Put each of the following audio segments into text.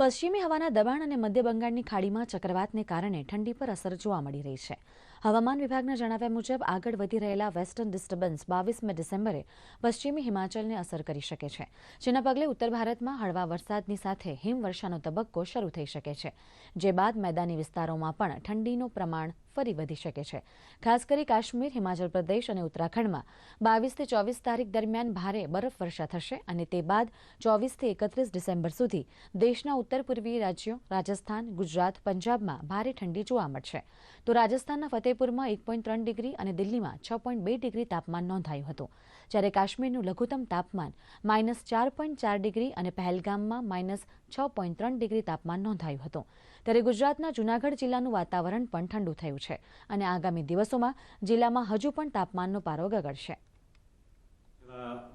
પશ્ચિમી હવાના દબાણ અને મધ્ય બંગાળની ખાડીમાં ચક્રવાતને કારણે ઠંડી પર અસર જોવા મળી રહી છે. હવામાન વિભાગના જણાવ્યા મુજબ, આગળ વધી રહેલા વેસ્ટર્ન ડિસ્ટર્બન્સ બાવીસમી ડિસેમ્બરે પશ્ચિમી હિમાચલને અસર કરી શકે છે, જેના પગલે ઉત્તર ભારતમાં હળવા વરસાદની સાથે હિમવર્ષાનો તબક્કો શરૂ થઈ શકે છે, જે બાદ મેદાની વિસ્તારોમાં પણ ઠંડીનું પ્રમાણ ફરી વધી શકે છે. ખાસ કરી કાશ્મીર, હિમાચલ પ્રદેશ અને ઉત્તરાખંડમાં બાવીસથી ચોવીસ તારીખ દરમિયાન ભારે બરફવર્ષા થશે અને તે બાદ ચોવીસથી એકત્રીસ ડિસેમ્બર સુધી દેશના ઉત્તર પૂર્વીય રાજ્યો, રાજસ્થાન, ગુજરાત, પંજાબમાં ભારે ઠંડી જોવા મળશે. તો રાજસ્થાનના ફતેપુરમાં એક પોઈન્ટ ત્રણ ડિગ્રી અને દિલ્હીમાં છ પોઈન્ટ બે ડિગ્રી તાપમાન નોંધાયું હતું. જ્યારે કાશ્મીરનું લઘુત્તમ તાપમાન માઇનસ ચાર પોઈન્ટ ચાર ડિગ્રી અને પહેલગામમાં માઇનસ છ પોઈન્ટ ત્રણ ડિગ્રી તાપમાન નોંધાયું હતું. ત્યારે ગુજરાતના જૂનાગઢ જિલ્લાનું વાતાવરણ પણ ઠંડુ થયું છે અને આગામી દિવસોમાં જિલ્લામાં હજુ પણ તાપમાનનો પારો ગગડશે.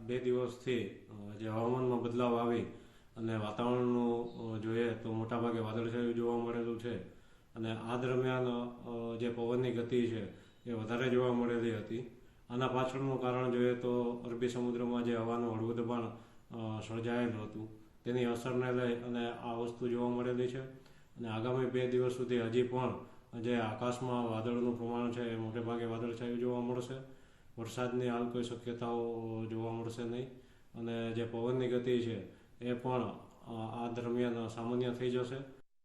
બે દિવસથી જે હવામાનમાં બદલાવ આવી અને વાતાવરણનું જોઈએ તો મોટાભાગે વાદળછાયું જોવા મળેલું છે અને આ દરમિયાન જે પવનની ગતિ છે એ વધારે જોવા મળેલી હતી. આના પાછળનું કારણ જોઈએ તો અરબી સમુદ્રમાં જે હવાનું હળવું દબાણ સર્જાયેલું હતું. તેની અસરને લઈ અને આ વસ્તુ જોવા મળેલી છે અને આગામી બે દિવસ સુધી હજી પણ જે આકાશમાં વાદળનું પ્રમાણ છે, એ મોટે ભાગે વાદળછાયું જોવા મળશે. વરસાદની હાલ કોઈ શક્યતાઓ જોવા મળશે નહીં. અને જે પવનની ગતિ છે, એ પણ આ દરમિયાન સામાન્ય થઈ જશે.